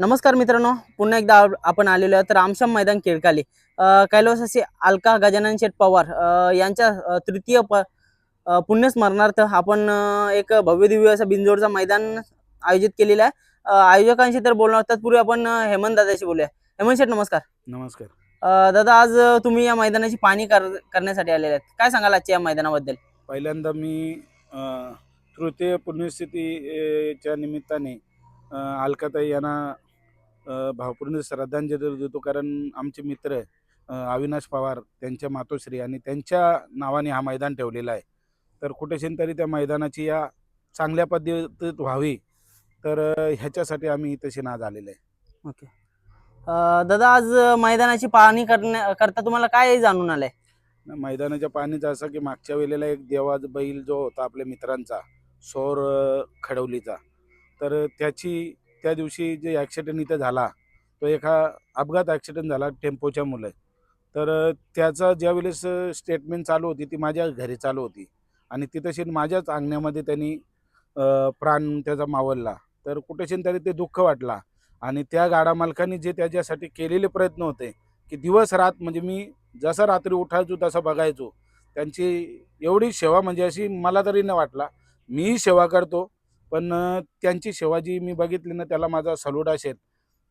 नमस्कार मित्रांनो पुन्हा एकदा आप- आपण आलेलो आहोत रामश्याम मैदान केळकाली. कैलासाचे अलका गजानन शेठ पवार यांच्या तृतीय प पुण्यस्मरणार्थ आपण एक भव्य दिव्य असं बिंजोडचा मैदान आयोजित केलेलं आहे. आयोजकांशी तर बोलणार तत्पूर्वी आपण हेमंत दादाशी बोलूया. हेमंत शेठ नमस्कार. नमस्कार. दादा आज तुम्ही या मैदानाची पाहणी कर करण्यासाठी आलेले आहेत. काय सांगाल आजच्या या मैदानाबद्दल? पहिल्यांदा मी तृतीय पुण्यस्थितीच्या निमित्ताने अलकाताई यांना भावपूर्ण श्रद्धांजली देतो कारण आमचे मित्र अविनाश पवार त्यांच्या मातोश्री आणि त्यांच्या नावाने हा मैदान ठेवलेला आहे. तर कुठेशीन तरी त्या मैदानाची या चांगल्या पद्धतीत व्हावी तर ह्याच्यासाठी आम्ही तशी नाद आलेले आहे. ओके. दादा आज मैदानाची पाहणी करण्या करता तुम्हाला काय जाणून आलंय? मैदानाच्या पाणीचं असं की मागच्या वेळेला एक देवाज बैल जो होता आपल्या मित्रांचा सौर खडवलीचा तर त्याची त्या दिवशी जे ॲक्सिडेंट इथे झाला तो एका अपघात ॲक्सिडेंट झाला टेम्पोच्या मुलं. तर त्याचा ज्यावेळेस स्टेटमेंट चालू होती ती माझ्या घरी चालू होती. आणि तिथंशी माझ्याच अंगण्यामध्ये त्यांनी प्राण त्याचा मावलला तर कुठेशीन तरी ते दुःख वाटला. आणि त्या गाडा मालकांनी जे त्याच्यासाठी केलेले प्रयत्न होते की दिवस रात म्हणजे मी जसं रात्री उठायचो तसं बघायचो. त्यांची एवढी सेवा म्हणजे अशी मला तरी न वाटला. मीही सेवा करतो. पण त्यांची सेवा जी मी बघितली ना त्याला माझा सल्यूट असेल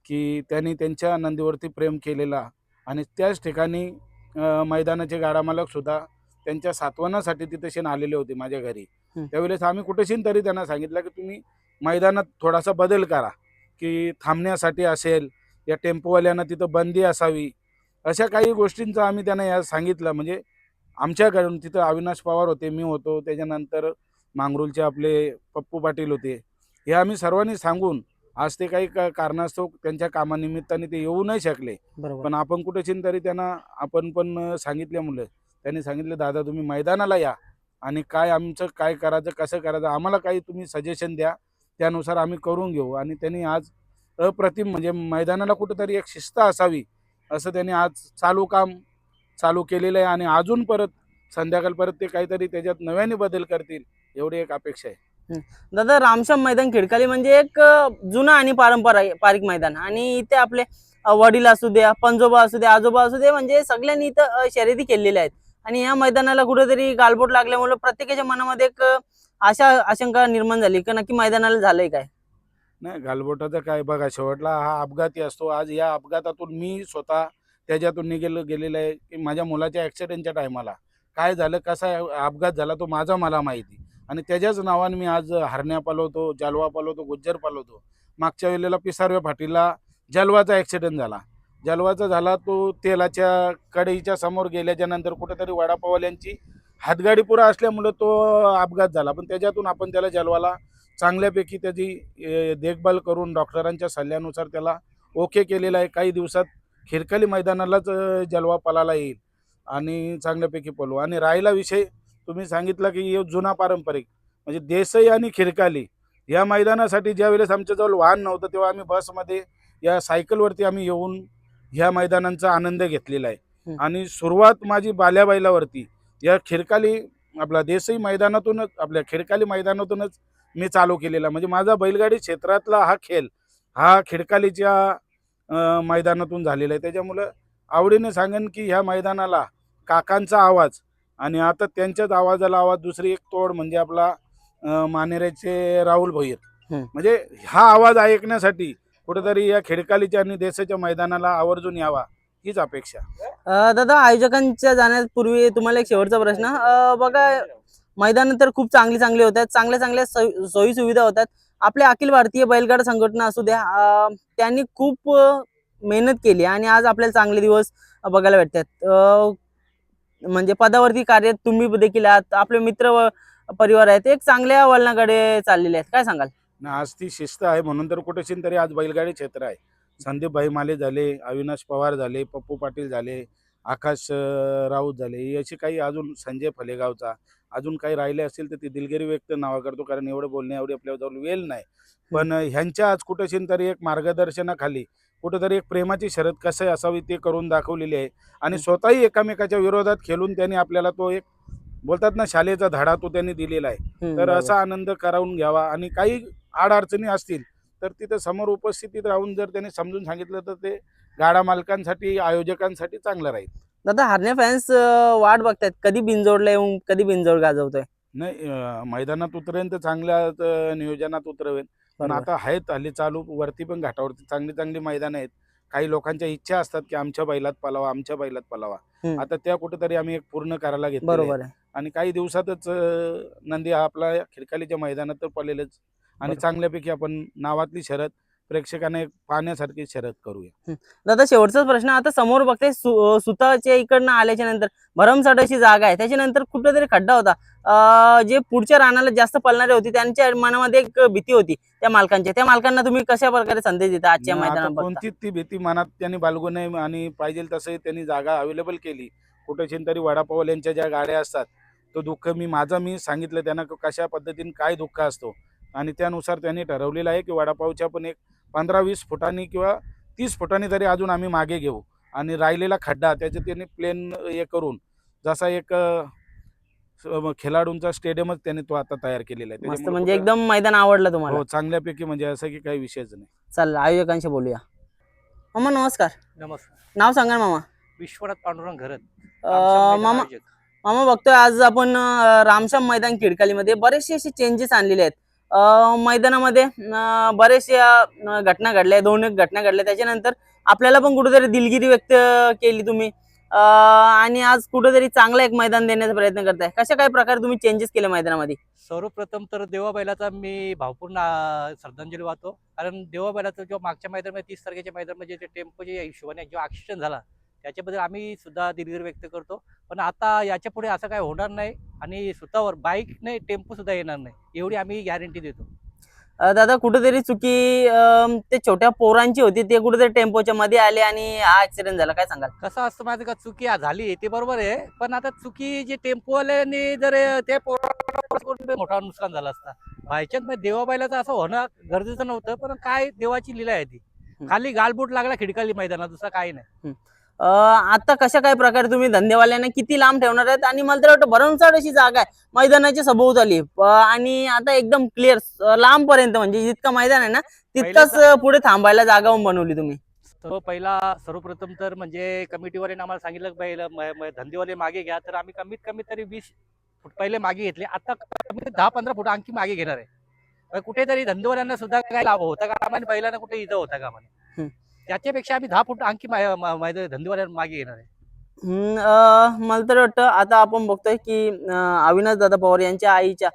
की त्यांनी त्यांच्या नंदीवरती प्रेम केलेला आणि त्याच ठिकाणी मैदानाचे गाडा मालकसुद्धा त्यांच्या सातवनासाठी तिथेशीन आलेले होते माझ्या घरी. त्यावेळेस आम्ही कुठेशीन तरी त्यांना सांगितलं की तुम्ही मैदानात थोडासा बदल करा की थांबण्यासाठी असेल या टेम्पोवाल्यांना तिथं बंदी असावी अशा काही गोष्टींचं आम्ही त्यांना या सांगितलं म्हणजे आमच्याकडून तिथं अविनाश पवार होते मी होतो त्याच्यानंतर मांगरूलचे आपले पप्पू पाटील होते. हे आम्ही सर्वांनी सांगून आज ते काही का कारणास्तव त्यांच्या कामानिमित्ताने ते येऊ नाही शकले. बरोबर. पण आपण कुठेशीन तरी त्यांना आपण पण सांगितल्यामुळे त्यांनी सांगितलं दादा तुम्ही मैदानाला या आणि काय आमचं काय करायचं कसं करायचं आम्हाला काही तुम्ही सजेशन द्या. त्यानुसार आम्ही करून घेऊ. आणि त्यांनी आज अप्रतिम म्हणजे मैदानाला कुठंतरी एक शिस्त असावी असं त्यांनी आज चालू काम चालू केलेलं आहे. आणि अजून परत संध्याकाळ परत ते काहीतरी त्याच्यात नव्याने बदल करतील. एवढी एक अपेक्षा आहे. दादा रामश्याम मैदान खिडकाली म्हणजे एक जुनं आणि पारंपरिक पारिक मैदान. आणि इथे आपले वडील असू द्या पंजोबा असू द्या आजोबा असू दे म्हणजे सगळ्यांनी इथं शर्यती केलेल्या आहेत. आणि या मैदानाला कुठेतरी गालबोट लागल्यामुळे प्रत्येकाच्या मनामध्ये एक आशा आशंका निर्माण झाली. की नक्की मैदानाला झालंय काय? नाही गालबोटाचं काय बघा शेवटला हा अपघाती असतो. आज या अपघातातून मी स्वतः त्याच्यातून निघेलो गेलेलं आहे. की माझ्या मुलाच्या ॲक्सिडेंटच्या टायमाला काय झालं कसा अपघात झाला तो माझा मला माहिती. आणि त्याच्याच नावाने मी आज हरण्या पालवतो जालवा पालवतो गुज्जर पालवतो. मागच्या वेळेला पिसारव्या फाटीला जलवाचा ॲक्सिडेंट झाला. जलवाचा झाला तो तेलाच्या कढईच्या समोर गेल्याच्यानंतर कुठेतरी वडापावल्यांची हातगाडी पुरा असल्यामुळं तो अपघात झाला. पण त्याच्यातून आपण त्याला जलवाला चांगल्यापैकी त्याची देखभाल करून डॉक्टरांच्या सल्ल्यानुसार त्याला ओके केलेलं आहे. काही दिवसात खिरकली मैदानालाच जलवा पलाला येईल आणि चांगल्यापैकी पलू आणि राहिला विषय तुम्ही सांगितला की हे जुना पारंपरिक म्हणजे देसाई आणि खिरकाली या मैदानासाठी ज्या वेळेस आमच्याजवळ वाहन नव्हतं तेव्हा आम्ही बसमध्ये या सायकलवरती आम्ही येऊन ह्या मैदानांचा आनंद घेतलेला आहे. आणि सुरुवात माझी बाल्याबाईलावरती या खिरकाली आपला देसाई मैदानातूनच आपल्या खिरकाली मैदानातूनच मी चालू केलेला म्हणजे माझा बैलगाडी क्षेत्रातला हा खेळ हा खिडकालीच्या मैदानातून झालेला आहे. त्याच्यामुळं आवडीने सांगेन की ह्या मैदानाला काकांचा आवाज आणि आता त्यांच्याच आवाजाला आवाज दुसरी एक तोड म्हणजे आपला मानेरेचे राहुल भोईर. म्हणजे हा आवाज ऐकण्यासाठी कुठेतरी या खिडकालीच्या आणि देशाच्या मैदानाला आवर्जून यावा हीच अपेक्षा. दादा आयोजकांच्या जाण्यापूर्वी तुम्हाला एक शेवटचा प्रश्न. बघा मैदान तर खूप चांगली चांगली होतात चांगल्या चांगल्या सोयी सुविधा होतात. आपल्या अखिल भारतीय बैलगाडा संघटना असू द्या त्यांनी खूप मेहनत केली आणि आज आपल्याला चांगले दिवस बघायला भेटतात. म्हणजे पदावरती कार्य तुम्ही देखील आहात आपले मित्र व परिवार आहेत एक चांगल्या वळणाकडे चाललेले आहेत. काय सांगाल? आणि आज ती शिस्त आहे. म्हणून तर कुठेशीन तरी आज बैलगाडी क्षेत्र आहे. संदीप भाई माले झाले अविनाश पवार झाले पप्पू पाटील झाले आकाश राऊत झाले. असे काही अजून संजय फलेगावचा अजून काही राहिले असतील तर ती दिलगिरी व्यक्त नावा करतो. कारण एवढं बोलणे एवढी आपल्याजवळ वेळ नाही. पण ह्यांच्या आज कुठेशीन तरी एक मार्गदर्शनाखाली कुठेतरी एक प्रेमाची शरद कसं असावी ते करून दाखवलेली आहे. आणि स्वतःही एकामेकाच्या विरोधात खेळून त्यांनी आपल्याला तो एक बोलतात ना शालेचा धडा तो त्यांनी दिलेला आहे. तर. असा आनंद करावून घ्यावा आणि काही आडअडचणी असतील तर तिथं समोर उपस्थितीत राहून जर त्यांनी समजून सांगितलं तर ते गाडा मालकांसाठी आयोजकांसाठी चांगलं राहील. दादा हरणे फॅन्स वाट बघतायत. कधी बिनजोडला येऊन कधी बिनजोड गाजवतोय? नाही मैदानात उतरेन तर चांगल्या नियोजनात उतरवेन. पण बरोबर. आता आहेत हल्ली चालू वरती पण घाटावरती चांगली चांगली मैदान आहेत काही लोकांच्या इच्छा असतात की आमच्या बैलात पलावा आमच्या बैलात पलावा हम्म. आता त्या कुठेतरी आम्ही एक पूर्ण करायला घेतलेलं आहे. बरोबर आहे आणि काही दिवसातच अं, नंदी हा आपला खिडकालीच्या मैदानात तर पडलेलंच आणि बरोबर. चांगल्यापैकी आपण नावातली शरद प्रेक्षकांना पाहण्यासारखी शरद करूया. दादा शेवटचाच प्रश्न. आता समोर बघते सुताच्या इकडनं आल्याच्यानंतर भरमसाठ अशी जागा आहे. त्याच्यानंतर कुठेतरी खड्डा होता. जे पुढच्या रानाला जास्त पळणारे होते त्यांच्या मनामध्ये एक भीती होती त्या मालकांच्या त्या मालकांना तुम्ही कशा प्रकारे संदेश देता आजच्या मैदानात? कोणतीच ती भीती मनात त्यांनी बाळगू नये आणि पाहिजे तसं त्यांनी जागा अवेलेबल केली. कुठेशी तरी वडापावल्यांच्या ज्या गाड्या असतात तो दुःख मी माझा मी सांगितलं त्यांना कशा पद्धतीने काय दुःख असतो. आणि त्यानुसार त्यांनी ठरवलेलं आहे की वडापावच्या पण एक पंधरा वीस फुटांनी किंवा तीस फुटांनी तरी अजून आम्ही मागे घेऊ. आणि राहिलेला खड्डा त्याचे त्यांनी प्लेन हे करून जसा एक खेळाडूंचा स्टेडियमच त्यांनी तो आता तयार केलेला आहे. मस्त म्हणजे एकदम मैदान आवडलं तुम्हाला? हो चांगल्यापैकी म्हणजे असं की काही विषयच नाही. चल आयोजकांशी बोलूया. मामा नमस्कार. नमस्कार. नाव सांगा ना मामा. विश्वनाथ पांडुरंग घरत. मामा मामा बघतोय आज आपण रामश्याम मैदान खिडकालीमध्ये बरेचसे असे चेंजेस आणलेले आहेत. मैदानामध्ये बऱ्याचशा घटना घडल्या दोन एक घटना घडल्या. त्याच्यानंतर आपल्याला पण कुठेतरी दिलगिरी व्यक्त केली तुम्ही. आणि आज कुठेतरी चांगलं एक मैदान देण्याचा प्रयत्न करताय. कशा काय प्रकारे तुम्ही चेंजेस केले मैदानामध्ये? सर्वप्रथम तर देवा बैलाचा मी भावपूर्ण श्रद्धांजली वाहतो. कारण देवा बैलाचं जेव्हा मागच्या मैदानामध्ये तीस तारखेच्या मैदानामध्ये जे टेम्पोच्या हिशोबाने जेव्हा ॲक्सिडेंट झाला त्याच्याबद्दल आम्ही सुद्धा दिलगिरी व्यक्त करतो. पण आता याच्यापुढे असं काय होणार नाही आणि स्वतःवर बाईक नाही टेम्पो सुद्धा येणार नाही. एवढी आम्ही गॅरंटी देतो. दादा कुठेतरी चुकी ते छोट्या पोरांची होती ते कुठेतरी टेम्पोच्या मध्ये आले आणि हा ऍक्सिडेंट झाला. काय सांगाल? कसं असतं माझं का? चुकी झाली ते बरोबर आहे. पण आता चुकी जे टेम्पोवाल्यांनी जर ते पोरांना मोठा नुकसान झालं असता. बायचान्स देवा बैलाचं असं होणं गरजेचं नव्हतं पण काय देवाची लीला आहे ती. खाली गालबोट लागला खिडकाली मैदानात दुसरा काही नाही. आता कशा काय प्रकारे तुम्ही धंदेवाल्यांना किती लांब ठेवणार आहेत? आणि मला तर वाटतं भरमसाठ अशी जागा आहे. मैदानाची सभोवताली आणि आता एकदम क्लिअर लांब पर्यंत म्हणजे जितकं मैदान आहे ना तितकंच पुढे थांबायला जागा बनवली तुम्ही. सर्व पहिला सर्वप्रथम तर म्हणजे कमिटीवाल्याने आम्हाला सांगितलं पहिलं धंदेवाले मागे घ्या. तर आम्ही कमीत कमी तरी वीस फूट पहिले मागे घेतले. आता दहा पंधरा फूट आणखी मागे घेणार आहे. कुठेतरी धंदेवाल्यांना सुद्धा काय लाभ होता का आम्हाला पहिल्यांदा कुठे इथं होता का. आम्हाला त्याच्यापेक्षा आम्ही दहा फूट आणखी धंदेवाल्यांना मागे घेणार आहे. मला तर वाटतं आता आपण बघतोय की अविनाश दादा पवार यांच्या आईच्या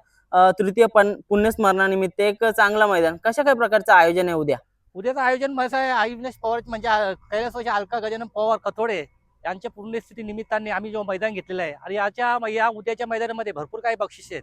तृतीय पुण्यस्मरणानिमित्त एक चांगलं मैदान. कशा काय प्रकारचं आयोजन आहे उद्या? उद्याचं आयोजन कसं आहे अविनाश पवार म्हणजे कैलासवासी अलका गजानन पवार कथोडे यांच्या पुण्यस्थिती निमित्ताने आम्ही जो मैदान घेतलेलं आहे. आणि याच्या या उद्याच्या मैदानामध्ये भरपूर काही बक्षीस आहेत.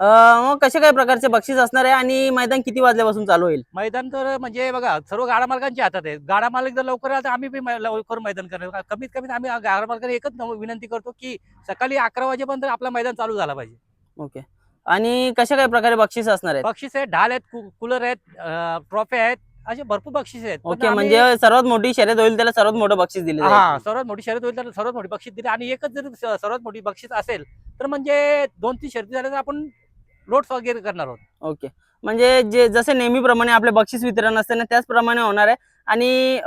मग कशा काय प्रकारचे बक्षीस असणार आहे आणि मैदान किती वाजल्यापासून चालू होईल? मैदान तर म्हणजे बघा सर्व गाडा मालकांच्या हातात आहे. गाडा मालक जर लवकर आला तर आम्ही बी लवकर मैदान करणार. कमीत कमीत आम्ही गाडा मालकांना एकच विनंती करतो की सकाळी अकरा वाजेपर्यंत आपला मैदान चालू झाला पाहिजे. ओके. आणि कशा काय प्रकारे बक्षीस असणार आहेत? बक्षीस आहेत ढाल आहेत कु- कूलर आहेत ट्रॉफी आहेत असे भरपूर बक्षीस आहेत. ओके म्हणजे सर्वात मोठी शर्यत होईल त्याला सर्वात मोठं बक्षीस दिले हा सर्वात मोठी शर्यत होईल तर सर्वात मोठी बक्षीस दिली. आणि एकच जर सर्वात मोठी बक्षीस असेल तर म्हणजे दोन तीन शर्यती झाल्या तर आपण लोट वगैरे करणार आहोत. ओके. म्हणजे जे जसे नेहमीप्रमाणे आपले बक्षीस वितरण असते ना त्याचप्रमाणे होणार आहे. आणि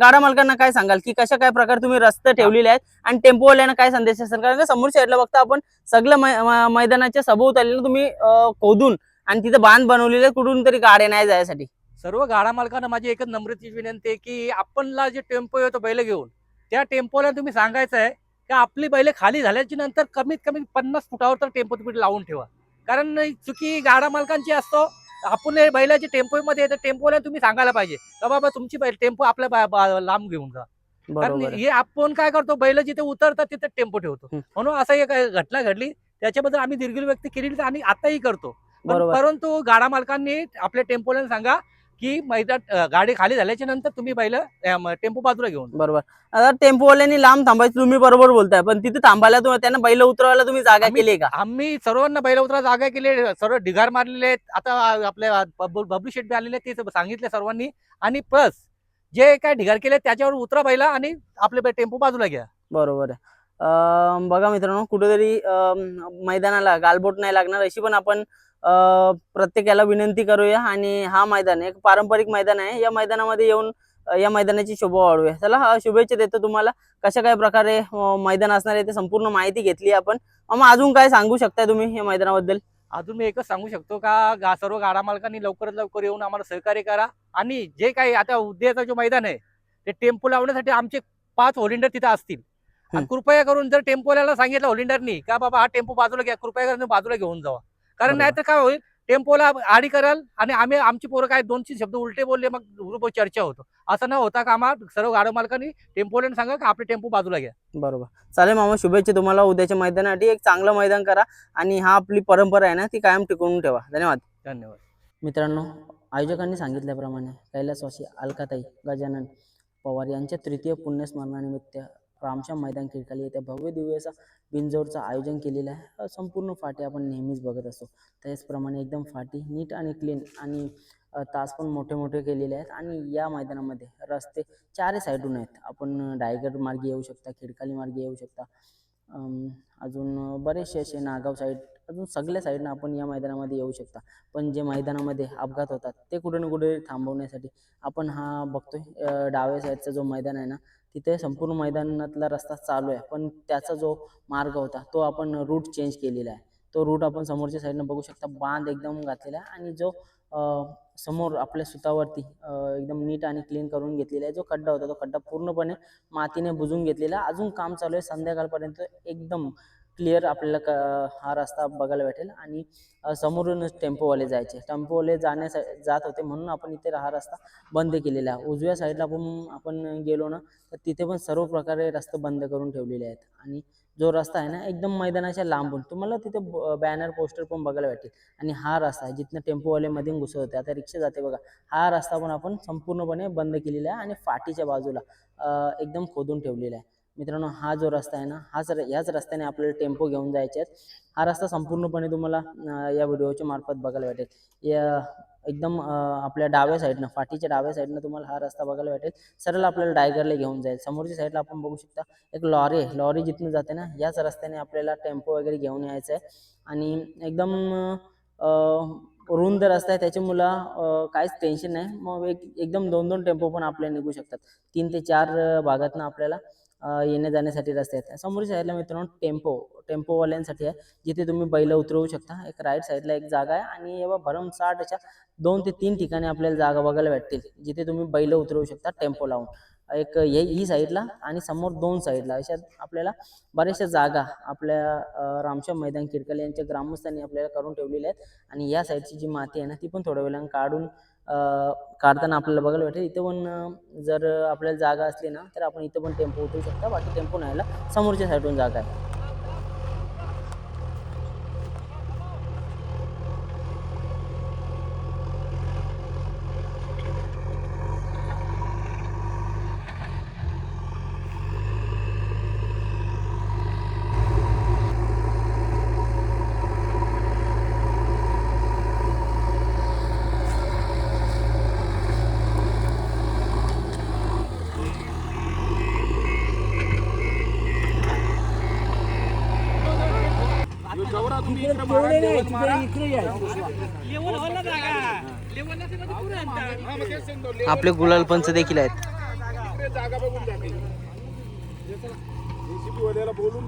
गाडा मालकांना काय सांगाल? की कशा काय प्रकारे तुम्ही रस्ते ठेवलेले आहेत आणि टेम्पोवाल्यांना काय संदेश असेल? कारण का समोर साईडला बघता आपण सगळं मैदानाच्या सभोवतालीला तुम्ही खोदून आणि तिथे बांध बनवलेले कुठून तरी गाड्या नाही जायसाठी. सर्व गाडा मालकांना माझी एकच नम्रतेची विनंती आहे की आपणला जे टेम्पो येतो बैल घेऊन त्या टेम्पोला तुम्ही सांगायचं आहे की आपली बैल खाली झाल्याच्यानंतर कमीत कमी पन्नास फुटावर तर टेम्पो तुम्ही लावून ठेवा. कारण चुकी गाडा मालकांची असतो आपण बैलाची टेम्पोमध्ये येतं टेम्पोला तुम्ही सांगायला पाहिजे का बाबा तुमची बैल टेम्पो आपल्या लांब घेऊन जा कारण. हे आपण काय करतो बैल जिथे उतरतात तिथे टेम्पो ठेवतो. म्हणून असं एक घटना घडली त्याच्याबद्दल आम्ही दिलगिरी व्यक्त केलेली आणि आताही करतो. परंतु गाडा मालकांनी आपल्या टेम्पोला सांगा की मैदान गाडी खाली झाल्याच्यानंतर तुम्ही बैल टेम्पो बाजूला घेऊन जा. बरोबर. आता टेम्पोवाल्यांनी लांब थांबायचं तुम्ही बरोबर बोलताय पण तिथे थांबायला तुम्ही त्यांना बैल उतरवायला तुम्ही जागा आम्ही- केली आहे का? आम्ही सर्वांना बैल उतरा जागा केले सर्व ढिगार मारलेले आहेत. आता आपल्या बबलू बबलू शेट बी आलेले आहेत, ते सांगितले सर्वांनी. आणि प्लस जे काय ढिगार केले त्याच्यावर उतरा बैला आणि आपले टेम्पो बाजूला घ्या. बरोबर आहे. अं, बघा मित्रांनो कुठेतरी अं, मैदानाला गालबोट नाही लागणार अशी पण आपण प्रत्येकाला विनंती करूया आणि हा मैदान एक पारंपरिक मैदान आहे. या मैदानामध्ये येऊन या मैदानाची शोभा वाढवूया. चला अं, शुभेच्छा देतो तुम्हाला. कशा काय प्रकारे मैदान असणार आहे ते संपूर्ण माहिती घेतली आपण. मामा अजून काय सांगू शकता तुम्ही या मैदानाबद्दल? अजून मी एकच सांगू शकतो का गा सर्व गाडा मालकांनी लवकरात लवकर येऊन आम्हाला सहकार्य करा. आणि जे काही आता उद्याचं जे मैदान आहे ते टेम्पो लावण्यासाठी आमचे पाच होलिंडर तिथं असतील. कृपया करून जर टेम्पोला सांगितलं होलिंडरनी का बाबा हा टेम्पो बाजूला घ्या कृपया करून बाजूला घेऊन जावा. कारण बरोबर. नाहीतर काय होईल टेम्पोला आडी कराल आणि आम्ही आमची पोरं काय दोन तीन शब्द उलटे बोलले मग ग्रुपवर चर्चा होतो. असं न होता का आम्हाला सर्व गाडा मालकांनी टेम्पोला सांगा का आपले टेम्पो बाजूला घ्या. बरोबर. चालेल मामा शुभेच्छा तुम्हाला. उद्याच्या मैदानासाठी एक चांगलं मैदान करा आणि हा आपली परंपरा आहे ना ती कायम टिकवून ठेवा. धन्यवाद. धन्यवाद. मित्रांनो आयोजकांनी सांगितल्याप्रमाणे कैलासवासी अलकाताई गजानन पवार यांच्या तृतीय पुण्यस्मरणानिमित्त रामश्याम मैदान खिडकाली येथे भव्य दिव्य असा बिंजोरचं आयोजन केलेलं आहे. संपूर्ण फाटी आपण नेहमीच बघत असतो. त्याचप्रमाणे एकदम फाटी नीट आणि क्लीन आणि तास पण मोठे मोठे केलेले आहेत आणि या मैदानामध्ये रस्ते चारही साईडून आहेत. आपण डायगड मार्गे येऊ शकता खिडकाली मार्गे येऊ शकता. अजून बरेचसे असे नागाव साईड अजून सगळ्या साईडनं आपण या मैदानामध्ये येऊ शकता. पण जे मैदानामध्ये अपघात होतात ते कुठे ना कुठे थांबवण्यासाठी आपण हा बघतोय. डाव्या साईडचा जो मैदान आहे ना तिथे संपूर्ण मैदानातला रस्ता चालू आहे. पण त्याचा जो मार्ग होता तो आपण रूट चेंज केलेला आहे. तो रूट आपण समोरच्या साईडनं बघू शकता. बांध एकदम घातलेला आहे आणि जो समोर आपल्या सुतावरती एकदम नीट आणि क्लीन करून घेतलेला आहे. जो खड्डा होता तो खड्डा पूर्णपणे मातीने बुजून घेतलेला आहे. अजून काम चालू आहे. संध्याकाळपर्यंत एकदम क्लिअर आपल्याला क हा रस्ता बघायला भेटेल. आणि समोरूनच टेम्पोवाले जायचे. टेम्पोवाले जाण्यासा जात होते म्हणून आपण इथे हा रस्ता बंद केलेला आहे. उजव्या साईडला पण आपण गेलो ना तर तिथे पण सर्व प्रकारे रस्ते बंद करून ठेवलेले आहेत. आणि जो रस्ता आहे ना एकदम मैदानाच्या लांबून तुम्हाला तिथे बॅनर पोस्टर पण बघायला भेटेल. आणि हा रस्ता आहे जिथनं टेम्पोवाले घुसत होते आता रिक्षा जाते बघा. हा रस्ता पण आपण संपूर्णपणे बंद केलेला आहे आणि फाटीच्या बाजूला एकदम खोदून ठेवलेला आहे. मित्रांनो हा जो रस्ता आहे ना हाच सर ह्याच रस्त्याने आपल्याला टेम्पो घेऊन जायचे आहेत. हा रस्ता संपूर्णपणे तुम्हाला या व्हिडिओच्या मार्फत बघायला भेटेल. या एकदम आपल्या डाव्या साईडनं फाटीच्या डाव्या साईडनं तुम्हाला हा रस्ता बघायला भेटेल. सरळ आपल्याला डायगरला घेऊन जाईल. समोरच्या साईडला आपण बघू शकता एक लॉरी आहे. लॉरी जिथून जाते ना याच रस्त्याने आपल्याला टेम्पो वगैरे घेऊन यायचं आहे. आणि एकदम रुंद रस्ता आहे. त्याच्यामुळं काहीच टेन्शन नाही. मग एक एकदम दोन दोन टेम्पो पण आपल्याला निघू शकतात. तीन ते चार भागातनं आपल्याला येण्या जाण्यासाठी रस्ते आहेत. समोरच्या साईडला मित्रांनो टेम्पो टेम्पोवाल्यांसाठी आहे. जिथे तुम्ही बैल उतरवू शकता. एक राईट साईडला एक जागा आहे आणि एवढा भरमसाठ अशा दोन ते तीन ठिकाणी आपल्याला जागा बघायला भेटतील. जिथे तुम्ही बैल उतरवू शकता टेम्पो लावून. एक हे ही साईडला आणि समोर दोन साईडला अशा आपल्याला बऱ्याचशा जागा आपल्या रामश्याम मैदान किरकल यांच्या ग्रामस्थांनी आपल्याला करून ठेवलेल्या आहेत. आणि या साईडची जी माती आहे ना ती पण थोड्या वेळानं काढून काढताना आपल्याला बघायला भेटेल. इथं पण जर आपल्याला जागा असली ना तर आपण इथं पण टेम्पो उतरू शकता. बाकी टेम्पो न्यायला समोरच्या साईडून जागा आहे. आपले गुलाल पंच देखील आहेत जागा बघून जाते JCB वाल्याला बोलून